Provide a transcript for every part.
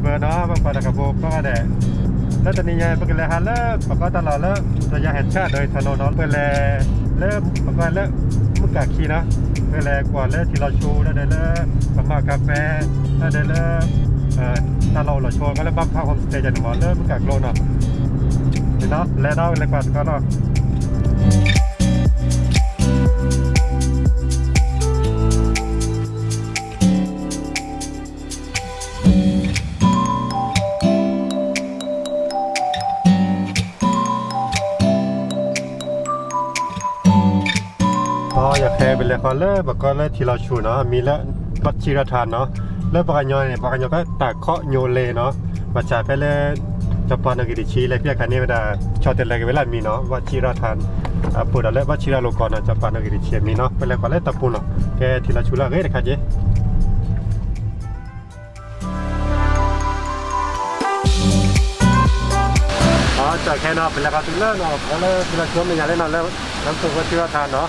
เบอร์เนาะบางคนกับโบก็มแดดแล้วจะนนี้ยายเป็นแรงฮันเลิกปก็ตลอดเลิกตัวยาแห่งชาติโดยถนนน้องเป็นแลเริ่มปก็เลิกมุกกะคีนะเป็นแลกว่าเลิกที่เราชูแล้วได้เลิกสมากาแฟแล้วได้เลิกเอ่อตลอดเราชวนก็เลยบัมเข้าโฮมสเตย์จันหมอเลิกมุกกะโลนอะเนาะแล้วเราเลยกว่าก็เนาะ ก็เลยคอเลอร์บอกก็เลยที่เราชูเนาะมีแล้ววัดชิรทานเนาะแล้วปากกยอยเนี่ยปากกยอยก็ตากเคาะโยเลเนาะมาจากไปเลยจะปานกิริชีเลยพี่อาการนี้เวลาชอบเต็นเลยเวลามีเนาะวัชิรทานปูดแล้ววัชิรโลกรนะจะปานกิริชีมีเนาะเป็นเลยก็เลยตะปูเนาะแกที่เราชูละเฮ้ยนะครับเจ๊จากแค่นาะเป็นแล้วก็ถึงเลิกเนาะแล้วเลยที่เราชวนเป็นอย่างเล่นเนาะแล้วน้ำซุปวัชิราทานเนาะ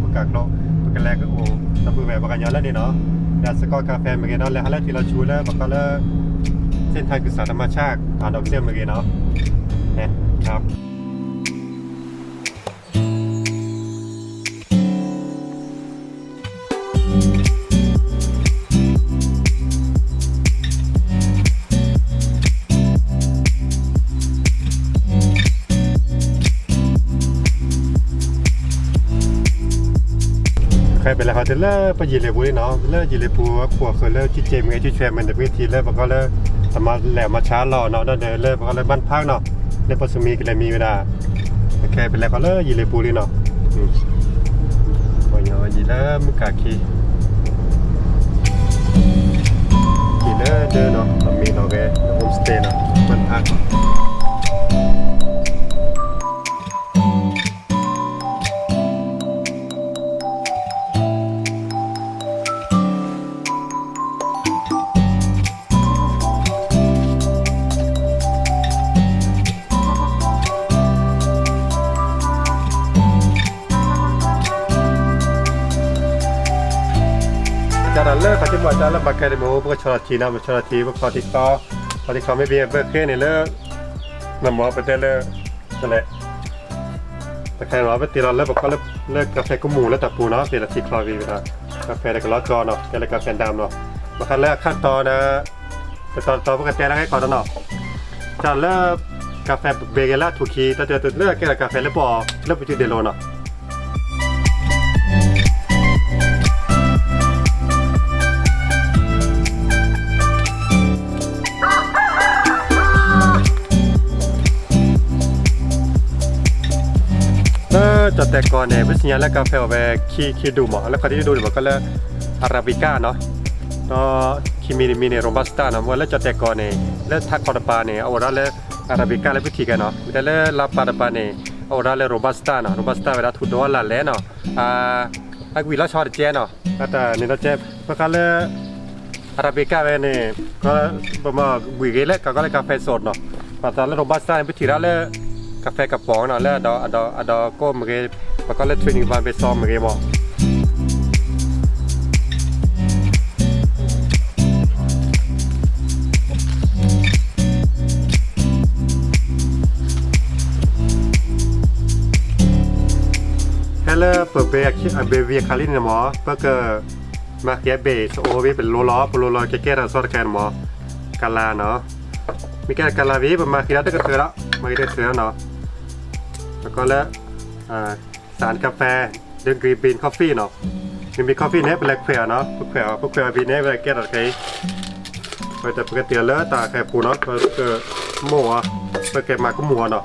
มึงกะโลไปกันแล้วก็โอ้ตะปูแบบกันย้อนแล้วนี่เนาะแล้วสกอตกาแฟเมือกี้เนาะแล้วแล้วที่เราชูแล้วมันก็เลยเส้นทางคือสารธรรมชาติทานดอกเสี้ยมเมื่อกี้เนาะเนี่ยครับ ใครเป็นแล้วเขาเลิกไปยีเลบุยเนาะเลิกยีเลปูขวบเคยเลิกที่เจมไงที่แชร์มันเดพื้นที่เลิกมันก็เลิกสามาแหลมมาช้ารอเนาะได้เดินเลิกมันก็เลิกบ้านพักเนาะเลิกปัสมีกันเลยมีเวลาโอเคเป็นแล้วก็เลิกยีเลปูเลยเนาะอืมวันนี้ยีเลิกมุกาคี รันเลิกเขาจะบอกจะรับบัตรแกเดโมเพื่อชลทีนะเพื่อชลทีเพื่อติคอคอติคอไม่เบียเพื่อเคเนี่ยเลิกนำหมอไปได้เลิกนั่นแหละแต่ใครหมอไปตีเราเลิกบอกก็เลิกเลิกกาแฟกุ้งหมูแล้วตับปูเนาะเปลี่ยนสีคลอวีไปนะกาแฟแล้วก็ล้อจอเนาะแกเลยกาแฟดำเนาะมาขั้นแรกขั้นตอนนะแต่ตอนตอนเพื่อแกแล้วให้ก่อนเนาะจะเลิกกาแฟเบเกล่าถูกคีแต่เจอเลิกแกละกาแฟแล้วบอเลิกไปจุดเดโลเนาะ จัดแต่ก่อนเนี่ยวิทยาและกาแฟเอาไปคีคีดูหมอแล้วก็ที่ดูหมอก็เลยอาราบิก้าเนาะก็คีมีมีเนี่ยโรบัสต้าเนาะว่าแล้วจัดแต่ก่อนเนี่ยแล้วทักคอร์ปาเนี่ยเอาละแล้วอาราบิก้าแล้ววิธีกันเนาะแต่แล้วลาปาร์ปาเนี่ยเอาละแล้วโรบัสต้าเนาะโรบัสต้าเวลาทุดว่าละแล้วเนาะอ่าอักวิลาชอดเจเนาะก็แต่เนี่ยเราเจ็บเมื่อกันเลยอาราบิก้าเวเนี่ยก็ประมาณวิเกลก็ก็เลยกาแฟสดเนาะแต่แล้วโรบัสต้าวิธีแล้ว กาแฟกระป๋องเนาะแล้วดออดออดอก้มเมื่อกี้แล้วก็เล่นทรนนิ่งวันไปซ้อมเมื่อกี้บอกฮัลโหลเปิดเบียร์เบเวียคารินนะหมอเพื่อเกิดมาเกียเบสโอวีเป็นโลล้อปโลล้อเกเกราซอดแคนหมอกาลาเนาะมีแค่กาลาวีประมาณกี่นัดก็เธอแล้วมากี่เธอแล้วเนาะ แล้วก็แล้วอ่าสารกาแฟเรื่องกรีนบีนคอฟฟี่เนาะกรีนบีนคอฟฟี่เนี่ยเป็นแลกเฟียเนาะพวกเฟียพวกเฟียบีนเนี่ยเป็นแก้อะไรไปแต่ปกติแล้วตาแค่ปูเนาะก็ก็หมัวไปเก็บมาก็หมัวเนาะ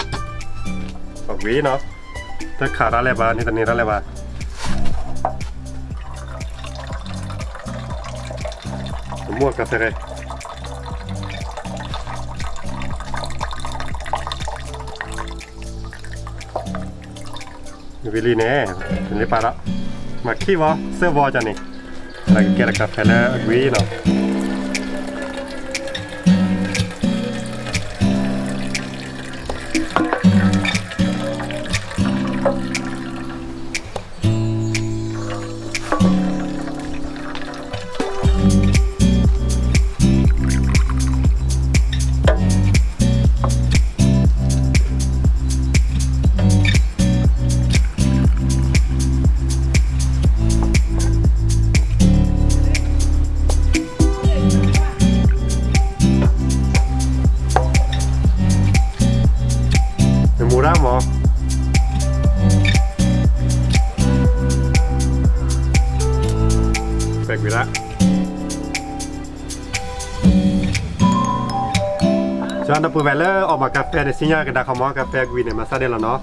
สองวิเนาะถ้าขาดอะไรบ้างนี่ตอนนี้อะไรบ้างม่วงกาแฟเลยวิลลี่เนี่ยเป็นรีบไปละมาขี้วะเสื้อวอจันนี่แล้วก็แกะกาแฟแล้ววิเนาะ วีระจอนตะปูแวลเลอร์ออกมากาแฟในซิญญากันดาคอมอกาแฟกุยเนี่ยมาซาเดนแล้วเนาะ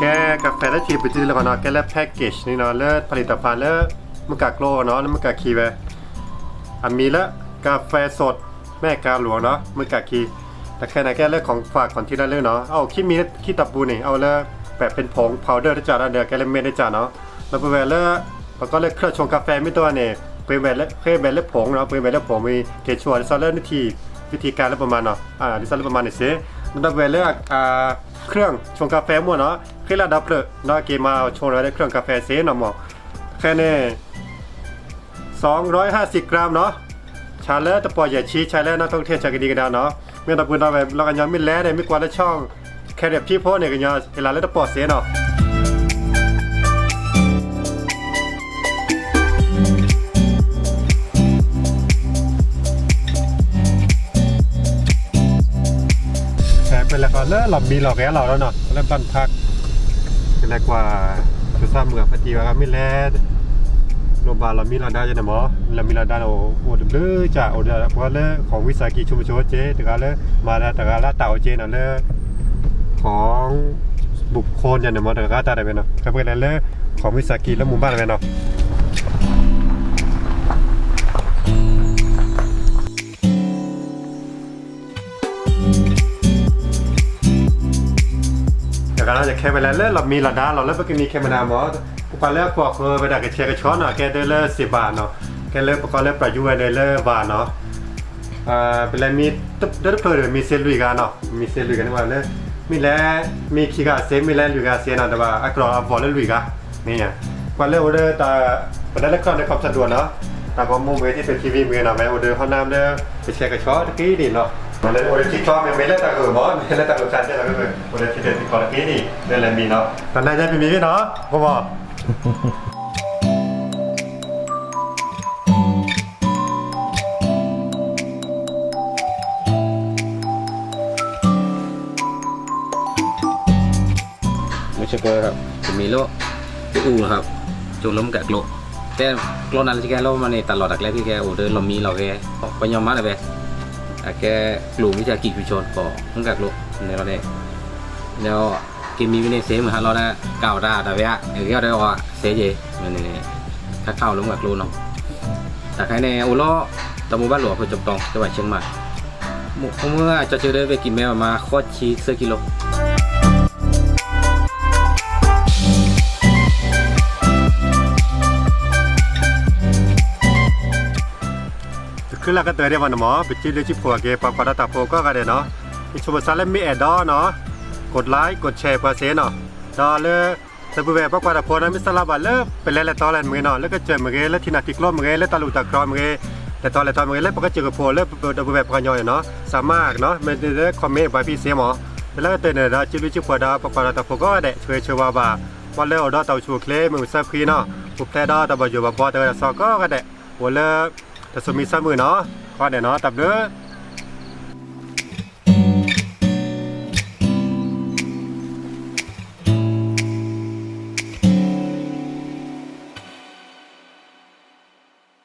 แกกาแฟและชีไปซื้อแล้วเนาะแกเละแพ็กเกจนี่เนาะเลือศผลิตภัณฑ์เลือศมือกะโกลเนาะแล้วมือกะคีไปอันมีละกาแฟสดแม่กาหลวงเนาะมือกะคี แต่แค่ไหนแกเลิกของฝากของที่นั่นเลยเนาะเอาคิดมีคิดตับบูนี่เอาเลิกแบบเป็นผงพาวเดอร์ที่จ่าแล้วเดี๋ยวแกเล่นเม็ดได้จ่าเนาะแล้วไปแวะเลิกแล้วก็เลิกเครื่องชงกาแฟไม่ตัวเนี่ยเป็นแบบเลิกเคยแบบเลิกผงเนาะเป็นแบบเลิกผงมีเกชัวนซอลเลอร์นิทีวิธีการแล้วประมาณเนาะอ่าดิซอลเลอร์ประมาณนี้สิแล้วไปเลิกอ่าเครื่องชงกาแฟมั่วเนาะเครื่องระดับเลยเนาะเกมมาชงแล้วได้เครื่องกาแฟเซเนาะหมอแค่นี้250 กรัมเนาะชาเลอร์ตะปอใหญ่ชี้ชาเลอร์นักท่องเที่ยวชากดีกันดาเนาะ เมื่อตะปืนเราแบบเรากันยอมมิดแล้วเนี่ยไม่กว่าละช่องแค่เรียบพี่โพเนี่ยกันยอเวลาแล้วตะปอดเซเนาะแค่เป็นแล้วก็เลิกหลับมีหลอกแกเราแล้วเนาะเริ่มบ้านพักเป็นแล้วกว่าจะสร้างเมืองพัทยามิดแล้ว โรงพยาบาลเรามีรายได้จะไหนหมอเรามีรายได้เราอ้เด้อจ้ะโอ้เด้อเพราะเรื่อของวิสาหกิจชุมชนเจ๊แต่ก็เรื่อมาแล้วแต่ก็ละเต่าเจ๊น่ะเรื่อของบุคคลอย่างเนี่ยหมอแต่ก็ตาได้ไปเนาะก็เป็นเรื่องของวิสาหกิจและหมู่บ้านไปเนาะแต่ก็เราจะแค่ไปแล้วเรามีรายได้เราแล้วก็มีแคมนาหมอ ปกติแล้วพวกเออไปดักกระเชียร์กระช้อนเนาะแกได้เลสิบบาทเนาะแกเลิกปกติแล้วประยุกต์ได้เลบาทเนาะอ่าเป็นไรมีตึ๊บเด้อเพิ่นมีเซลุยกันเนาะมีเซลุยกันว่าเลยมีแล้วมีคีกาเซมีแล้วลุยกาเซนาะแต่ว่าอักรอฟอลลุยกานี่ไงกว่าเลยโอเดอร์แตาประเด็นแรกก็ในความสะดวกเนาะตาก็มุ่งไปที่เป็นทีวีมือเนาะแม่โอเดอร์ห้องน้ำเด้อไปเชียร์กระช้อนตะกี้ดีเนาะมาเลยโอเดอร์ที่ชอบไม่เล่นตาเออหมอไม่เล่นตาเออคันใช่ไหมก็คือโอเดอร์ที่เด็ดที่คอนตะกี้นี่เล่นแลมีเนาะตอนนั้นจะเป็นมีเนาะพ่อหมอ ไม่ใช่เกลือครับจะมีโลที่อูครับจุดล้มกับโลแต่โลนั้นที่แกโลมาในตลอดอักแรกที่แกโอเดินเรามีเราแกไปยอมมาเลยแกแกกลุ่มวิชากิจวิชนก่อตั้งกับโลในวันนี้แล้ว มีวินัยเซมือนฮะเราได้เก่าได้แต่ว่าเออก็ได้ว่าเซเจมันนี่ถ้าเข้าลงกับรู้เนาะแต่ใครในอุล้อตะมูบ้านหลวงอำเภอจำปองจังหวัดเชียงใหม่เมื่อจะเจอได้ไปกินแม่มาโคตรชีเซอร์กิโลคือละก็เตยได้วันหมอไปจิเลยจิผัวเกปากวาตาโพก็ก็ได้เนาะมีชมซาเลมีแอดดอเนาะ กดไลค์กดแชร์เพื่อเซเนาะดอเลยแต่ผู้แบบกวาตาโพนมิสลาบาเลเป็นแล้วตอนแรกมือเนาะแล้วก็เจอมือเกแล้วที่นาติกล้มมือเกแล้วตาลุตะครอมมือเกแต่ตอนแรกตอนมือเกแล้วปกติเจอกับโพแล้วดับแบบพกันย่อยเนาะสามารถเนาะไม่ได้คอมเมนต์ไปพี่เสียหมอแล้วก็เตยเนี่ยดอจิลุจิผัวดาปากวาตาโพก็ได้ช่วยช่วยว่าบาวันเลิกดอเตาชูเคลมือซับคีเนาะปุบแต่ดอตะบอยู่บ่บ่เตยซอก็ก็ได้วันเลิกแต่สมีสามมือเนาะก็เดี๋ยวเนาะตับเด้อ